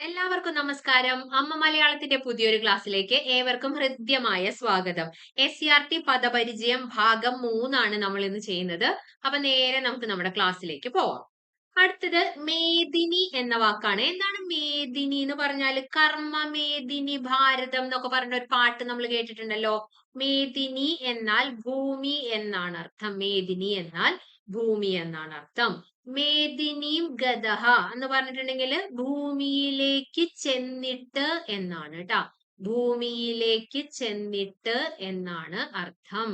എല്ലാവർക്കും നമസ്കാരം. അമ്മ മലയാളത്തിന്റെ പുതിയൊരു ക്ലാസ്സിലേക്ക് ഏവർക്കും ഹൃദ്യമായ സ്വാഗതം. എസ് സി ആർ ടി പദപരിചയം ഭാഗം മൂന്നാണ് നമ്മൾ ഇന്ന് ചെയ്യുന്നത്. അപ്പൊ നേരെ നമുക്ക് നമ്മുടെ ക്ലാസ്സിലേക്ക് പോവാം. അടുത്തത് മേദിനി എന്ന വാക്കാണ്. എന്താണ് മേദിനി എന്ന് പറഞ്ഞാൽ കർമ്മ മേദിനി ഭാരതം എന്നൊക്കെ പറഞ്ഞ ഒരു പാട്ട് നമ്മൾ കേട്ടിട്ടുണ്ടല്ലോ. മേദിനി എന്നാൽ ഭൂമി എന്നാണ് അർത്ഥം. മേദിനി എന്നാൽ ഭൂമി എന്നാണ് അർത്ഥം. മേദിനീം ഗതഹ എന്ന് പറഞ്ഞിട്ടുണ്ടെങ്കിൽ ഭൂമിയിലേക്ക് ചെന്നിട്ട് എന്നാണ് കേട്ടാ ഭൂമിയിലേക്ക് ചെന്നിട്ട് എന്നാണ് അർത്ഥം.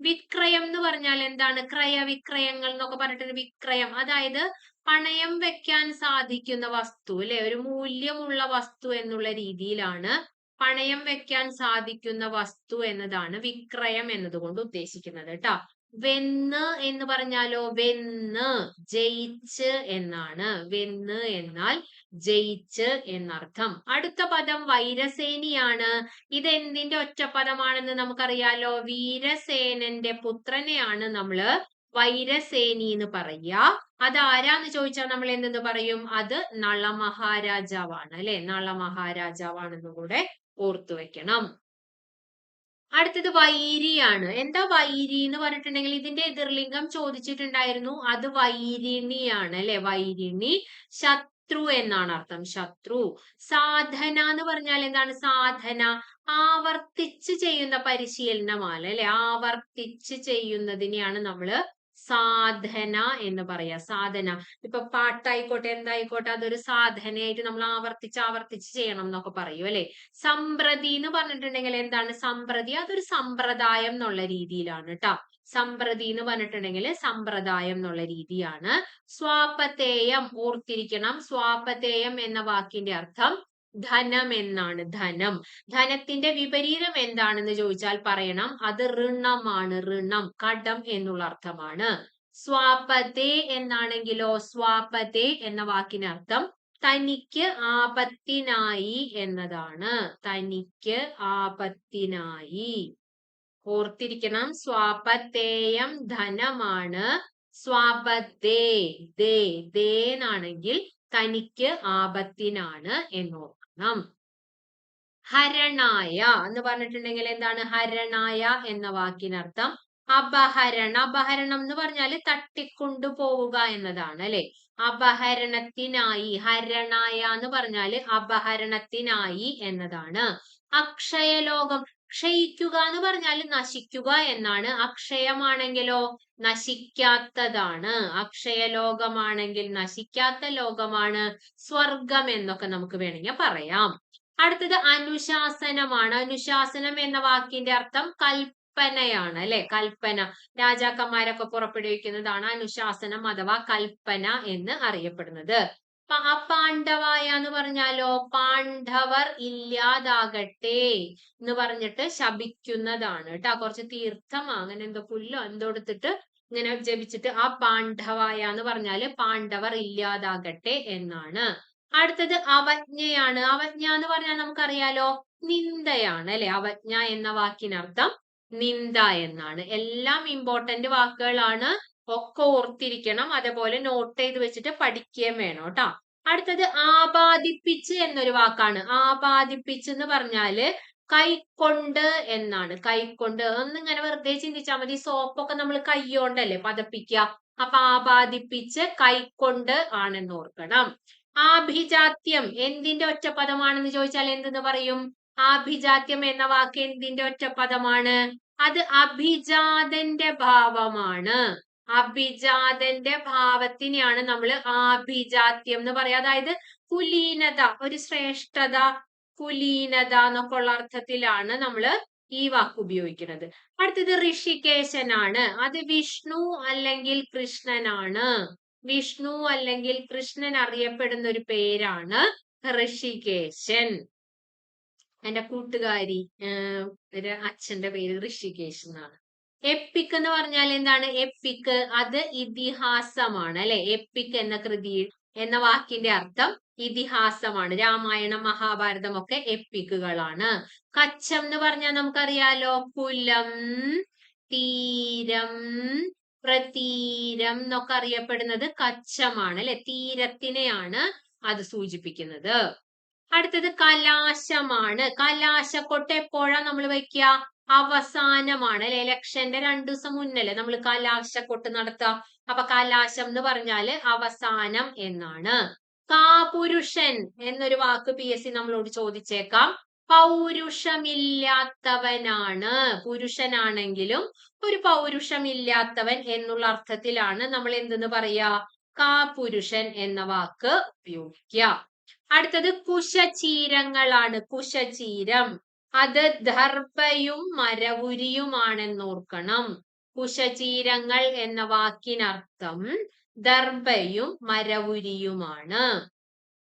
വിക്രയം എന്ന് പറഞ്ഞാൽ എന്താണ്? ക്രയവിക്രയങ്ങൾ എന്നൊക്കെ പറഞ്ഞിട്ട് വിക്രയം. അതായത് പണയം വെക്കാൻ സാധിക്കുന്ന വസ്തു അല്ലെ? ഒരു മൂല്യമുള്ള വസ്തു എന്നുള്ള രീതിയിലാണ് പണയം വെക്കാൻ സാധിക്കുന്ന വസ്തു എന്നതാണ് വിക്രയം എന്നതുകൊണ്ട് ഉദ്ദേശിക്കുന്നത് കേട്ടോ വെന്ന് എന്ന് പറഞ്ഞാലോ? വെന്ന് ജയിച്ച് എന്നാണ്. വെന്ന് എന്നാൽ ജയിച്ച് എന്നർത്ഥം. അടുത്ത പദം വൈരസേനിയാണ്. ഇത് എന്തിന്റെ ഒറ്റപ്പദമാണെന്ന് നമുക്കറിയാലോ? വീരസേനന്റെ പുത്രനെയാണ് നമ്മൾ വൈരസേനി എന്ന് പറയുക. അത് ആരാന്ന് ചോദിച്ചാൽ നമ്മൾ എന്തെന്ന് പറയും? അത് നളമഹാരാജാവാണ് അല്ലെ? നളമഹാരാജാവാണെന്നും കൂടെ ഓർത്തു വെക്കണം. അടുത്തത് വൈരിയാണ്. എന്താ വൈരി എന്ന് പറഞ്ഞിട്ടുണ്ടെങ്കിൽ ഇതിന്റെ എതിർലിംഗം ചോദിച്ചിട്ടുണ്ടായിരുന്നു. അത് വൈരിണിയാണ് അല്ലെ? വൈരിണി ശത്രു എന്നാണ് അർത്ഥം. ശത്രു. സാധന എന്ന് പറഞ്ഞാൽ എന്താണ്? സാധന. ആവർത്തിച്ച് ചെയ്യുന്ന പരിശീലനമാണ് അല്ലെ? ആവർത്തിച്ച് ചെയ്യുന്നതിനെയാണ് നമ്മൾ സാധന എന്ന് പറയാ. സാധന. ഇപ്പൊ പാട്ടായിക്കോട്ടെ എന്തായിക്കോട്ടെ അതൊരു സാധനയായിട്ട് നമ്മൾ ആവർത്തിച്ച് ആവർത്തിച്ച് ചെയ്യണം എന്നൊക്കെ പറയൂ അല്ലെ? സമ്പ്രതി എന്ന് പറഞ്ഞിട്ടുണ്ടെങ്കിൽ എന്താണ് സമ്പ്രതി? അതൊരു സമ്പ്രദായം എന്നുള്ള രീതിയിലാണ് കേട്ടോ സമ്പ്രതി എന്ന് പറഞ്ഞിട്ടുണ്ടെങ്കിൽ സമ്പ്രദായം എന്നുള്ള രീതിയാണ്. സ്വാപത്തേയം ഓർത്തിരിക്കണം. സ്വാപത്തേയം എന്ന വാക്കിന്റെ അർത്ഥം ധനം എന്നാണ് ധനം. ധനത്തിന്റെ വിപരീതം എന്താണെന്ന് ചോദിച്ചാൽ പറയണം. അത് ഋണമാണ്. ഋണം കടം എന്നുള്ള അർത്ഥമാണ്. സ്വാപതേ എന്നാണെങ്കിലോ സ്വാപതേ എന്ന വാക്കിനർത്ഥം തനിക്ക് ആപത്തിനായി എന്നതാണ്. തനിക്ക് ആപത്തിനായി. ഓർത്തിരിക്കണം. സ്വാപത്തേയം ധനമാണ്. സ്വാപത്തേ ദേ ദേ എന്നാണെങ്കിൽ തനിക്ക് ആപത്തിനാണ് എന്നോർക്കണം ഹരണായ എന്ന് പറഞ്ഞിട്ടുണ്ടെങ്കിൽ എന്താണ്? ഹരണായ എന്ന വാക്കിനർത്ഥം അപഹരണ. അപഹരണം എന്ന് പറഞ്ഞാൽ തട്ടിക്കൊണ്ടു പോവുക എന്നതാണ് അല്ലെ? അപഹരണത്തിനായി ഹരണായ എന്ന് പറഞ്ഞാൽ അപഹരണത്തിനായി എന്നതാണ്. അക്ഷയലോകം ക്ഷയിക്കുക എന്ന് പറഞ്ഞാൽ നശിക്കുക എന്നാണ്. അക്ഷയമാണെങ്കിലോ നശിക്കാത്തതാണ്. അക്ഷയലോകമാണെങ്കിൽ നശിക്കാത്ത ലോകമാണ് സ്വർഗം എന്നൊക്കെ നമുക്ക് വേണമെങ്കിൽ പറയാം. അടുത്തത് അനുശാസനമാണ്. അനുശാസനം എന്ന വാക്കിന്റെ അർത്ഥം കൽപ്പനയാണ് അല്ലെ? കൽപ്പന. രാജാക്കന്മാരൊക്കെ പുറപ്പെടുവിക്കുന്നതാണ് അനുശാസനം അഥവാ കൽപ്പന എന്ന് അറിയപ്പെടുന്നത്. പാണ്ഡവായ എന്ന് പറഞ്ഞാലോ? പാണ്ഡവർ ഇല്ലാതാകട്ടെ എന്ന് പറഞ്ഞിട്ട് ശപിക്കുന്നതാണ് കേട്ടോ. കുറച്ച് തീർത്ഥം അങ്ങനെ എന്തോ പുല്ലോ എന്തോ എടുത്തിട്ട് ഇങ്ങനെ ജപിച്ചിട്ട് ആ പാണ്ഡവായ എന്ന് പറഞ്ഞാൽ പാണ്ഡവർ ഇല്ലാതാകട്ടെ എന്നാണ്. അടുത്തത് അവജ്ഞയാണ്. അവജ്ഞ എന്ന് പറഞ്ഞാൽ നമുക്കറിയാലോ നിന്ദയാണ് അല്ലെ? അവജ്ഞ എന്ന വാക്കിനർത്ഥം നിന്ദ എന്നാണ്. എല്ലാം ഇമ്പോർട്ടന്റ് വാക്കുകളാണ്. ഒക്കെ ഓർത്തിരിക്കണം. അതേപോലെ നോട്ട് ചെയ്ത് വെച്ചിട്ട് പഠിക്കുകയും വേണം കേട്ടോ. അടുത്തത് ആപാദിപ്പിച്ച് എന്നൊരു വാക്കാണ്. ആപാദിപ്പിച്ച് എന്ന് പറഞ്ഞാൽ കൈക്കൊണ്ട് എന്നാണ്. കൈക്കൊണ്ട്. ഒന്നിങ്ങനെ വെറുതെ ചിന്തിച്ചാൽ മതി. സോപ്പൊക്കെ നമ്മൾ കൈകൊണ്ടല്ലേ പതപ്പിക്കുക. അപ്പൊ ആപാദിപ്പിച്ച് കൈക്കൊണ്ട് ആണെന്ന് ഓർക്കണം. ആഭിജാത്യം എന്തിന്റെ ഒറ്റപ്പദമാണെന്ന് ചോദിച്ചാൽ എന്തെന്ന് പറയും? ആഭിജാത്യം എന്ന വാക്ക് എന്തിന്റെ ഒറ്റപ്പദമാണ്? അത് അഭിജാതന്റെ ഭാവമാണ്. അഭിജാതന്റെ ഭാവത്തിനെയാണ് നമ്മൾ ആഭിജാത്യം എന്ന് പറയാം. അതായത് കുലീനത ഒരു ശ്രേഷ്ഠത കുലീനത എന്നൊക്കെ ഉള്ള അർത്ഥത്തിലാണ് നമ്മൾ ഈ വാക്ക് ഉപയോഗിക്കുന്നത്. അടുത്തത് ഋഷികേശനാണ്. അത് വിഷ്ണു അല്ലെങ്കിൽ കൃഷ്ണനാണ്. വിഷ്ണു അല്ലെങ്കിൽ കൃഷ്ണൻ അറിയപ്പെടുന്ന ഒരു പേരാണ് ഋഷികേശൻ. എന്റെ കൂട്ടുകാരി അച്ഛന്റെ പേര് ഋഷികേശൻ എന്നാണ്. എപ്പിക് എന്ന് പറഞ്ഞാൽ എന്താണ്? എപ്പിക് അത് ഇതിഹാസമാണ് അല്ലെ? എപ്പിക് എന്ന കൃതി എന്ന വാക്കിന്റെ അർത്ഥം ഇതിഹാസമാണ്. രാമായണം മഹാഭാരതം ഒക്കെ എപ്പിക്കുകളാണ് കച്ചം എന്ന് പറഞ്ഞാൽ നമുക്കറിയാലോ? കുലം തീരം പ്രതീരം എന്നൊക്കെ അറിയപ്പെടുന്നത് കച്ചമാണ് അല്ലെ? തീരത്തിനെയാണ് അത് സൂചിപ്പിക്കുന്നത്. അടുത്തത് കലാശമാണ്. കലാശക്കൊട്ട് എപ്പോഴാ നമ്മൾ വെക്കുക അവസാനമാണ് അല്ലെ? ഇലക്ഷന്റെ രണ്ടു ദിവസം മുന്നല്ലേ നമ്മൾ കലാശക്കൊട്ട് നടത്തുക. അപ്പൊ കലാശം എന്ന് പറഞ്ഞാൽ അവസാനം എന്നാണ്. കാപുരുഷൻ എന്നൊരു വാക്ക് പി എസ് സി നമ്മളോട് ചോദിച്ചേക്കാം. പൗരുഷമില്ലാത്തവനാണ്. പുരുഷനാണെങ്കിലും ഒരു പൗരുഷമില്ലാത്തവൻ എന്നുള്ള അർത്ഥത്തിലാണ് നമ്മൾ എന്തെന്ന് പറയാ? കാപുരുഷൻ എന്ന വാക്ക് ഉപയോഗിക്കുക. അടുത്തത് കുശചീരങ്ങളാണ്. കുശചീരം. അത് ദർഭയും മരവുരിയുമാണെന്നോർക്കണം. കുശചീരങ്ങൾ എന്ന വാക്കിനർത്ഥം ദർഭയും മരവുരിയുമാണ്.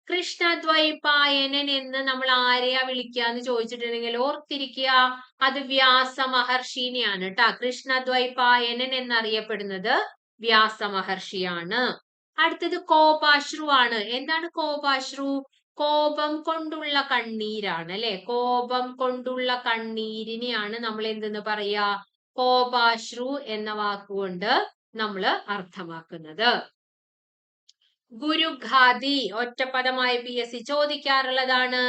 കൃഷ്ണദ്വൈപായനൻ എന്ന് നമ്മൾ ആരെയാ വിളിക്കുക എന്ന് ചോദിച്ചിട്ടുണ്ടെങ്കിൽ ഓർത്തിരിക്കുക അത് വ്യാസ മഹർഷിനെയാണ് കേട്ടാ കൃഷ്ണദ്വൈപായനൻ എന്നറിയപ്പെടുന്നത് വ്യാസ മഹർഷിയാണ് അടുത്തത് കോപാശ്രു ആണ് എന്താണ് കോപാശ്രു? കോപം കൊണ്ടുള്ള കണ്ണീരാണ് അല്ലെ? കോപം കൊണ്ടുള്ള കണ്ണീരിനെയാണ് നമ്മൾ എന്തെന്ന് പറയാ? കോപാശ്രു എന്ന വാക്കുകൊണ്ട് നമ്മൾ അർത്ഥമാക്കുന്നത്. ഗുരുഘാതി ഒറ്റപ്പദമായി പി എസ് സി ചോദിക്കാറുള്ളതാണ്.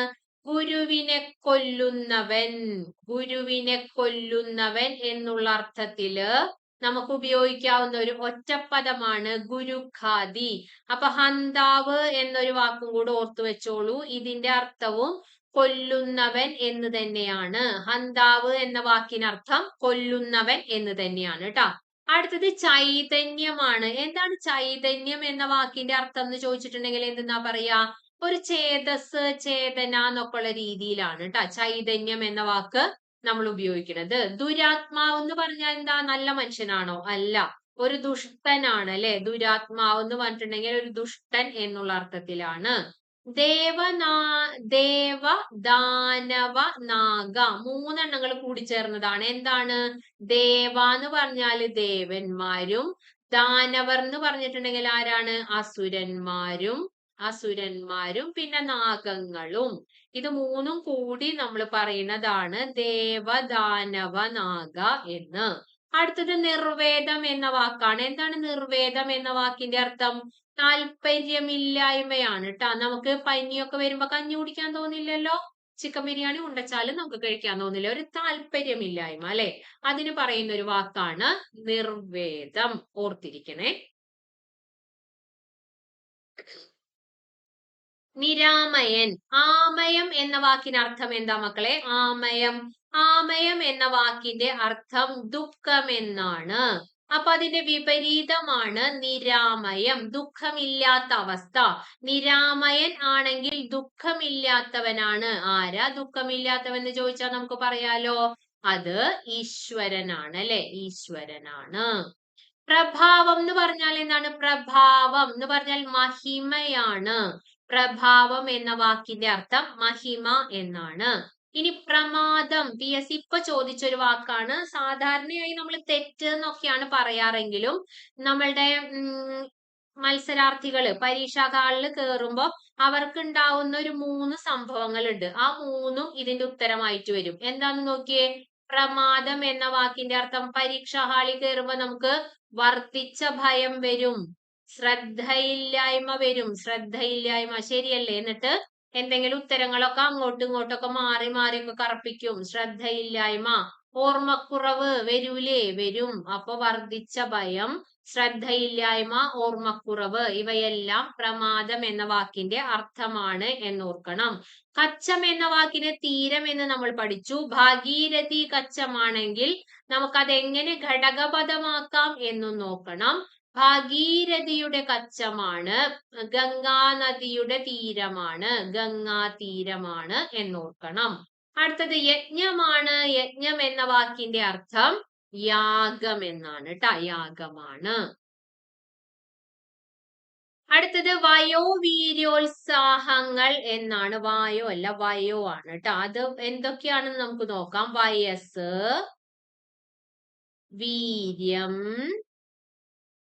ഗുരുവിനെ കൊല്ലുന്നവൻ ഗുരുവിനെ കൊല്ലുന്നവൻ എന്നുള്ള അർത്ഥത്തിൽ നമുക്ക് ഉപയോഗിക്കാവുന്ന ഒരു ഒറ്റപ്പദമാണ് ഗുരുഖാദി. അപ്പൊ ഹന്താവ് എന്നൊരു വാക്കും കൂടെ ഓർത്തു വെച്ചോളൂ. ഇതിന്റെ അർത്ഥവും കൊല്ലുന്നവൻ എന്ന് തന്നെയാണ്. ഹന്താവ് എന്ന വാക്കിനർത്ഥം കൊല്ലുന്നവൻ എന്ന് തന്നെയാണ് കേട്ടോ. അടുത്തത് ചൈതന്യമാണ്. എന്താണ് ചൈതന്യം എന്ന വാക്കിന്റെ അർത്ഥം എന്ന് ചോദിച്ചിട്ടുണ്ടെങ്കിൽ എന്തെന്നാ പറയാ? ഒരു ചേതസ് ചേതന എന്നൊക്കെയുള്ള രീതിയിലാണ് കേട്ടോ. ചൈതന്യം എന്ന വാക്ക് നമ്മൾ ഉപയോഗിക്കുന്നത്. ദുരാത്മാവ് എന്ന് പറഞ്ഞാൽ എന്താ? നല്ല മനുഷ്യനാണോ? അല്ല. ഒരു ദുഷ്ടനാണ് അല്ലെ? ദുരാത്മാവ് എന്ന് പറഞ്ഞിട്ടുണ്ടെങ്കിൽ ഒരു ദുഷ്ടൻ എന്നുള്ള അർത്ഥത്തിലാണ്. ദേവനാ ദേവ ദാനവ നാഗ മൂന്നെണ്ണങ്ങൾ കൂടി ചേർന്നതാണ്. എന്താണ്? ദേവ എന്ന് പറഞ്ഞാൽ ദേവന്മാരും ദാനവർ എന്ന് പറഞ്ഞിട്ടുണ്ടെങ്കിൽ ആരാണ്? അസുരന്മാരും അസുരന്മാരും പിന്നെ നാഗങ്ങളും. ഇത് മൂന്നും കൂടി നമ്മൾ പറയുന്നതാണ് ദേവദാനവ നാഗ എന്ന്. അടുത്തത് നിർവേദം എന്ന വാക്കാണ്. എന്താണ് നിർവേദം എന്ന വാക്കിന്റെ അർത്ഥം? താല്പര്യമില്ലായ്മയാണ് കേട്ടാ നമുക്ക് പനിയൊക്കെ വരുമ്പോ കഞ്ഞി കുടിക്കാൻ തോന്നില്ലല്ലോ? ചിക്കൻ ബിരിയാണി ഉണ്ടച്ചാലും നമുക്ക് കഴിക്കാൻ തോന്നില്ല. ഒരു താല്പര്യമില്ലായ്മ അല്ലെ? അതിന് പറയുന്ന ഒരു വാക്കാണ് നിർവേദം. ഓർത്തിരിക്കണേ. നിരാമയൻ. ആമയം എന്ന വാക്കിന് അർത്ഥം എന്താ മക്കളെ? ആമയം. ആമയം എന്ന വാക്കിന്റെ അർത്ഥം ദുഃഖം എന്നാണ്. അപ്പൊ അതിന്റെ വിപരീതമാണ് നിരാമയം. ദുഃഖമില്ലാത്ത അവസ്ഥ. നിരാമയൻ ആണെങ്കിൽ ദുഃഖമില്ലാത്തവനാണ്. ആരാ ദുഃഖമില്ലാത്തവൻ എന്ന് ചോദിച്ചാൽ നമുക്ക് പറയാലോ? അത് ഈശ്വരനാണ് അല്ലെ? ഈശ്വരനാണ്. പ്രഭാവം എന്ന് പറഞ്ഞാൽ എന്താണ്? പ്രഭാവം എന്ന് പറഞ്ഞാൽ മഹിമയാണ്. പ്രഭാവം എന്ന വാക്കിന്റെ അർത്ഥം മഹിമ എന്നാണ്. ഇനി പ്രമാദം പി എസ് ഇപ്പൊ ചോദിച്ചൊരു വാക്കാണ്. സാധാരണയായി നമ്മൾ തെറ്റ് എന്നൊക്കെയാണ് പറയാറെങ്കിലും നമ്മളുടെ മത്സരാർത്ഥികൾ പരീക്ഷാ ഹാളിൽ കയറുമ്പോ അവർക്ക് ഉണ്ടാവുന്ന ഒരു മൂന്ന് സംഭവങ്ങളുണ്ട്. ആ മൂന്നും ഇതിന്റെ ഉത്തരമായിട്ട് വരും. എന്താന്ന് നോക്കിയേ? പ്രമാദം എന്ന വാക്കിന്റെ അർത്ഥം പരീക്ഷാ ഹാളിൽ കയറുമ്പോ നമുക്ക് വർദ്ധിച്ച ഭയം വരും. ശ്രദ്ധയില്ലായ്മ വരും. ശ്രദ്ധയില്ലായ്മ. ശരിയല്ലേ? എന്നിട്ട് എന്തെങ്കിലും ഉത്തരങ്ങളൊക്കെ അങ്ങോട്ടും ഇങ്ങോട്ടൊക്കെ മാറി മാറി ഒക്കെ കറപ്പിക്കും. ശ്രദ്ധയില്ലായ്മ. ഓർമ്മക്കുറവ് വരൂലേ? വരും. അപ്പൊ വർദ്ധിച്ച ഭയം ശ്രദ്ധയില്ലായ്മ ഓർമ്മക്കുറവ് ഇവയെല്ലാം പ്രമാദം എന്ന വാക്കിന്റെ അർത്ഥമാണ് എന്നോർക്കണം. കച്ചം എന്ന വാക്കിന് തീരം എന്ന് നമ്മൾ പഠിച്ചു. ഭാഗീരഥി കച്ചമാണെങ്കിൽ നമുക്കത് എങ്ങനെ ഘടകപദമാക്കാം എന്നും നോക്കണം. ഭാഗീരഥിയുടെ കച്ചമാണ് ഗംഗാ നദിയുടെ തീരമാണ് ഗംഗാ തീരമാണ് എന്നോർക്കണം. അടുത്തത് യജ്ഞമാണ്. യജ്ഞം എന്ന വാക്കിന്റെ അർത്ഥം യാഗം എന്നാണ് ട്ടാ യാഗമാണ്. അടുത്തത് വയോവീര്യോത്സാഹങ്ങൾ എന്നാണ്. വായോ അല്ല വയോ ആണ് കേട്ടോ അത് എന്തൊക്കെയാണെന്ന് നമുക്ക് നോക്കാം. വയസ്സ് വീര്യം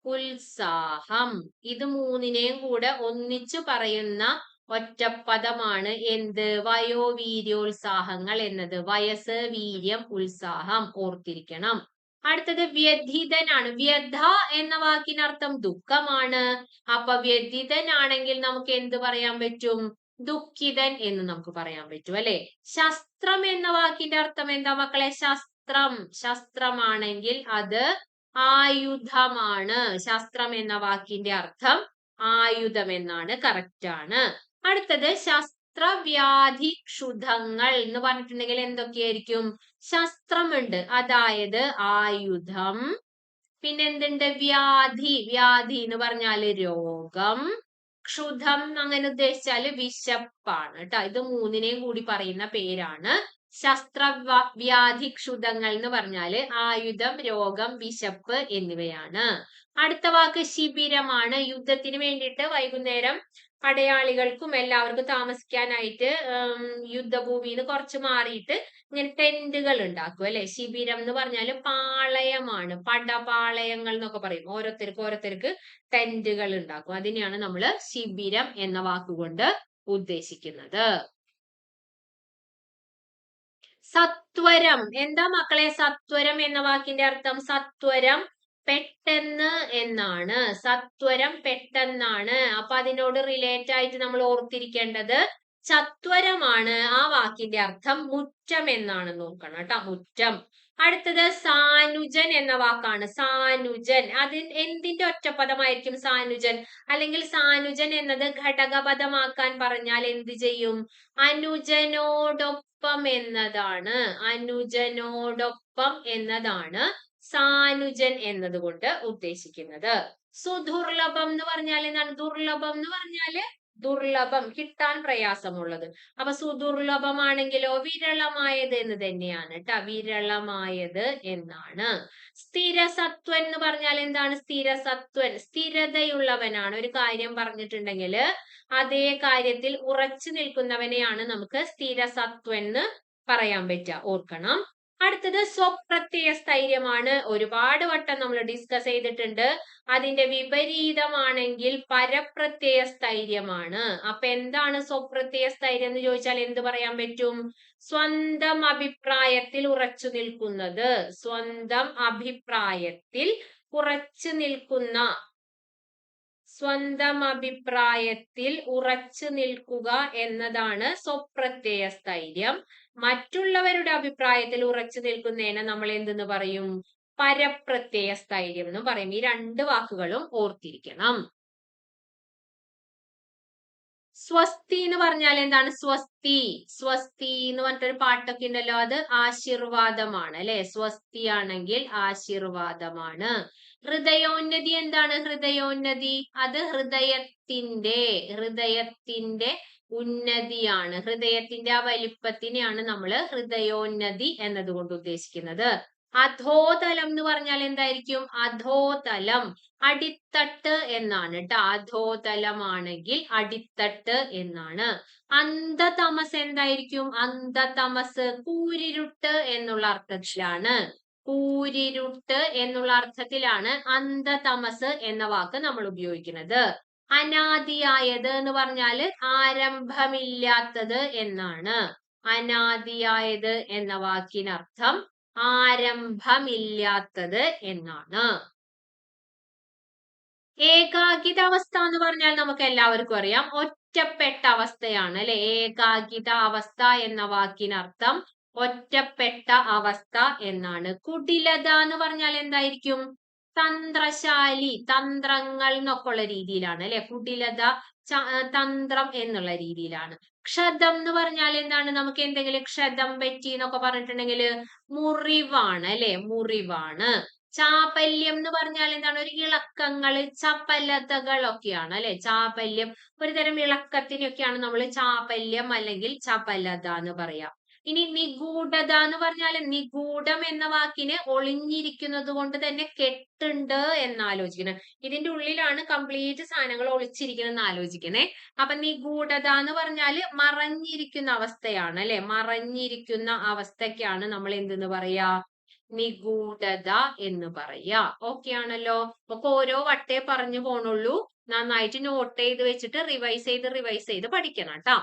ഉത്സാഹം. ഇത് മൂന്നിനെയും കൂടെ ഒന്നിച്ചു പറയുന്ന ഒറ്റപ്പദമാണ് എന്ത്? വയോവീര്യോത്സാഹങ്ങൾ എന്നത്. വയസ്സ് വീര്യം ഉത്സാഹം. ഓർത്തിരിക്കണം. അടുത്തത് വ്യഥിതനാണ്. വ്യഥ എന്ന വാക്കിനർത്ഥം ദുഃഖമാണ്. അപ്പൊ വ്യഥിതനാണെങ്കിൽ നമുക്ക് എന്ത് പറയാൻ പറ്റും? ദുഃഖിതൻ എന്ന് നമുക്ക് പറയാൻ പറ്റും അല്ലെ? ശസ്ത്രം എന്ന വാക്കിന്റെ അർത്ഥം എന്താ മക്കളെ? ശസ്ത്രം. ശസ്ത്രമാണെങ്കിൽ അത് ആയുധമാണ്. ശാസ്ത്രം എന്ന വാക്കിന്റെ അർത്ഥം ആയുധം എന്നാണ്. കറക്റ്റ് ആണ്. അടുത്തത് ശസ്ത്രവ്യാധി ക്ഷുധങ്ങൾ എന്ന് പറഞ്ഞിട്ടുണ്ടെങ്കിൽ എന്തൊക്കെയായിരിക്കും? ശസ്ത്രമുണ്ട്. അതായത് ആയുധം. പിന്നെ എന്തുണ്ട്? വ്യാധി. വ്യാധി എന്ന് പറഞ്ഞാൽ രോഗം. ക്ഷുധം അങ്ങനെ ഉദ്ദേശിച്ചാൽ വിശപ്പാണ്. കേട്ടോ ഇത് മൂന്നിനെയും കൂടി പറയുന്ന പേരാണ്. ശസ്ത്ര വ്യാധിക്ഷുതങ്ങൾ എന്ന് പറഞ്ഞാൽ ആയുധം രോഗം വിശപ്പ് എന്നിവയാണ്. അടുത്ത വാക്ക് ശിബിരമാണ്. യുദ്ധത്തിന് വേണ്ടിയിട്ട് വൈകുന്നേരം പടയാളികൾക്കും എല്ലാവർക്കും താമസിക്കാനായിട്ട് യുദ്ധഭൂമിയിൽ നിന്ന് കുറച്ച് മാറിയിട്ട് ഇങ്ങനെ ടെന്റുകൾ ഉണ്ടാക്കും അല്ലെ? ശിബിരം എന്ന് പറഞ്ഞാൽ പാളയമാണ്. പടപാളയങ്ങൾ എന്നൊക്കെ പറയും. ഓരോരുത്തർക്ക് ഓരോരുത്തർക്ക് ടെന്റുകൾ ഉണ്ടാക്കും. അതിനെയാണ് നമ്മൾ ശിബിരം എന്ന വാക്കുകൊണ്ട് ഉദ്ദേശിക്കുന്നത്. സത്വരം. എന്താ മക്കളെ സത്വരം എന്ന വാക്കിന്റെ അർത്ഥം? സത്വരം പെട്ടെന്ന് എന്നാണ്. സത്വരം പെട്ടെന്നാണ്. അപ്പൊ അതിനോട് റിലേറ്റ് ആയിട്ട് നമ്മൾ ഓർത്തിരിക്കേണ്ടത് ചത്വരമാണ് ആ വാക്കിന്റെ അർത്ഥം. മുറ്റം എന്നാണ്. നോക്കണം കേട്ടോ. മുറ്റം. അടുത്തത് സാനുജൻ എന്ന വാക്കാണ്. സാനുജൻ. അതിൽ എന്തിന്റെ ഒറ്റപദമായിരിക്കും സാനുജൻ? അല്ലെങ്കിൽ സാനുജൻ എന്നത് ഘടകപദമാക്കാൻ പറഞ്ഞാൽ എന്ത് ചെയ്യും? അനുജനോടൊപ്പം എന്നതാണ്. അനുജനോടൊപ്പം എന്നതാണ് സാനുജൻ എന്നതുകൊണ്ട് ഉദ്ദേശിക്കുന്നത്. സുദുർലഭം എന്ന് പറഞ്ഞാൽ എന്താണ്? ദുർലഭം എന്ന് പറഞ്ഞാൽ ദുർലഭം കിട്ടാൻ പ്രയാസമുള്ളത്. അപ്പൊ സുദുർലഭമാണെങ്കിലോ വിരളമായത് എന്ന് തന്നെയാണ് കേട്ടോ വിരളമായത് എന്നാണ്. സ്ഥിരസത്വൻ എന്ന് പറഞ്ഞാൽ എന്താണ്? സ്ഥിരസത്വൻ സ്ഥിരതയുള്ളവനാണ്. ഒരു കാര്യം പറഞ്ഞിട്ടുണ്ടെങ്കിൽ അതേ കാര്യത്തിൽ ഉറച്ചു നിൽക്കുന്നവനെയാണ് നമുക്ക് സ്ഥിരസത്വൻ എന്ന് പറയാൻ പറ്റുക. ഓർക്കണം. അടുത്തത് സ്വപ്രത്യയ സ്ഥൈര്യമാണ്. ഒരുപാട് വട്ടം നമ്മൾ ഡിസ്കസ് ചെയ്തിട്ടുണ്ട്. അതിന്റെ വിപരീതമാണെങ്കിൽ പരപ്രത്യയ സ്ഥൈര്യമാണ്. അപ്പൊ എന്താണ് സ്വപ്രത്യയ സ്ഥൈര്യം എന്ന് ചോദിച്ചാൽ എന്ത് പറയാൻ പറ്റും? സ്വന്തം അഭിപ്രായത്തിൽ ഉറച്ചു നിൽക്കുന്നത്. സ്വന്തം അഭിപ്രായത്തിൽ ഉറച്ചു നിൽക്കുന്ന സ്വന്തം അഭിപ്രായത്തിൽ ഉറച്ചു നിൽക്കുക എന്നതാണ് സ്വപ്രത്യയ സ്ഥൈര്യം. മറ്റുള്ളവരുടെ അഭിപ്രായത്തിൽ ഉറച്ചു നിൽക്കുന്നതിനെ നമ്മൾ എന്തെന്ന് പറയും? പരപ്രത്യയ സ്ഥൈര്യം എന്ന് പറയും. ഈ രണ്ട് വാക്കുകളും ഓർത്തിരിക്കണം. സ്വസ്തി എന്ന് പറഞ്ഞാൽ എന്താണ്? സ്വസ്തി. സ്വസ്തി എന്ന് പറഞ്ഞിട്ടൊരു പാട്ടൊക്കെ ഉണ്ടല്ലോ. അത് ആശീർവാദമാണ് അല്ലെ? സ്വസ്തി ആണെങ്കിൽ ആശീർവാദമാണ്. ഹൃദയോന്നതി എന്താണ് ഹൃദയോന്നതി? അത് ഹൃദയത്തിന്റെ ഹൃദയത്തിന്റെ ഉന്നതിയാണ്. ഹൃദയത്തിന്റെ ആ വലിപ്പത്തിനെയാണ് നമ്മൾ ഹൃദയോന്നതി എന്നതുകൊണ്ട് ഉദ്ദേശിക്കുന്നത്. അധോതലം എന്ന് പറഞ്ഞാൽ എന്തായിരിക്കും? അധോതലം. അടിത്തട്ട് എന്നാണ് കേട്ടോ. അധോതലമാണെങ്കിൽ അടിത്തട്ട് എന്നാണ്. അന്ധതമസ് എന്തായിരിക്കും? അന്ധതമസ് കൂരിരുട്ട് എന്നുള്ള അർത്ഥത്തിലാണ്. കൂരിരുട്ട് എന്നുള്ള അർത്ഥത്തിലാണ് അന്ധതമസ് എന്ന വാക്ക് നമ്മൾ ഉപയോഗിക്കുന്നത്. അനാദിയായത് എന്ന് പറഞ്ഞാൽ ആരംഭമില്ലാത്തത് എന്നാണ്. അനാദിയായത് എന്ന വാക്കിനർത്ഥം ആരംഭമില്ലാത്തത് എന്നാണ്. ഏകാകിത അവസ്ഥ എന്ന് പറഞ്ഞാൽ നമുക്ക് എല്ലാവർക്കും അറിയാം. ഒറ്റപ്പെട്ട അവസ്ഥയാണ് അല്ലെ? ഏകാകിത അവസ്ഥ എന്ന വാക്കിനർത്ഥം ഒറ്റപ്പെട്ട അവസ്ഥ എന്നാണ്. കുടിലത എന്ന് പറഞ്ഞാൽ എന്തായിരിക്കും? തന്ത്രശാലി തന്ത്രങ്ങൾ എന്നൊക്കെ ഉള്ള രീതിയിലാണ് അല്ലെ? കുടിലത തന്ത്രം എന്നുള്ള രീതിയിലാണ്. ക്ഷതം എന്ന് പറഞ്ഞാൽ എന്താണ്? നമുക്ക് എന്തെങ്കിലും ക്ഷതം പറ്റി എന്നൊക്കെ പറഞ്ഞിട്ടുണ്ടെങ്കിൽ മുറിവാണ് അല്ലെ? മുറിവാണ്. ചാപല്യം എന്ന് പറഞ്ഞാൽ എന്താണ്? ഒരു ഇളക്കങ്ങൾ ചപലതകളൊക്കെയാണ് അല്ലെ? ചാപല്യം. ഒരുതരം ഇളക്കത്തിനൊക്കെയാണ് നമ്മൾ ചാപല്യം അല്ലെങ്കിൽ ചപലത എന്ന് പറയാം. ഇനി നിഗൂഢത എന്ന് പറഞ്ഞാൽ നിഗൂഢം എന്ന വാക്കിന് ഒളിഞ്ഞിരിക്കുന്നത് കൊണ്ട് തന്നെ കെട്ടുണ്ട് എന്ന് ആലോചിക്കണം ഇതിന്റെ ഉള്ളിലാണ് കംപ്ലീറ്റ് സാധനങ്ങൾ ഒളിച്ചിരിക്കുന്നത് ആലോചിക്കണേ. അപ്പൊ നിഗൂഢത എന്ന് പറഞ്ഞാൽ മറഞ്ഞിരിക്കുന്ന അവസ്ഥയാണ് അല്ലെ? മറഞ്ഞിരിക്കുന്ന അവസ്ഥക്കാണ് നമ്മൾ എന്തെന്ന് പറയാ? നിഗൂഢത എന്ന് പറയാ. ഓക്കെ ആണല്ലോ? അപ്പൊ ഓരോ വട്ടേ പറഞ്ഞു പോണുള്ളൂ. നന്നായിട്ട് നോട്ട് ചെയ്ത് വെച്ചിട്ട് റിവൈസ് ചെയ്ത് റിവൈസ് ചെയ്ത് പഠിക്കണം കേട്ടോ.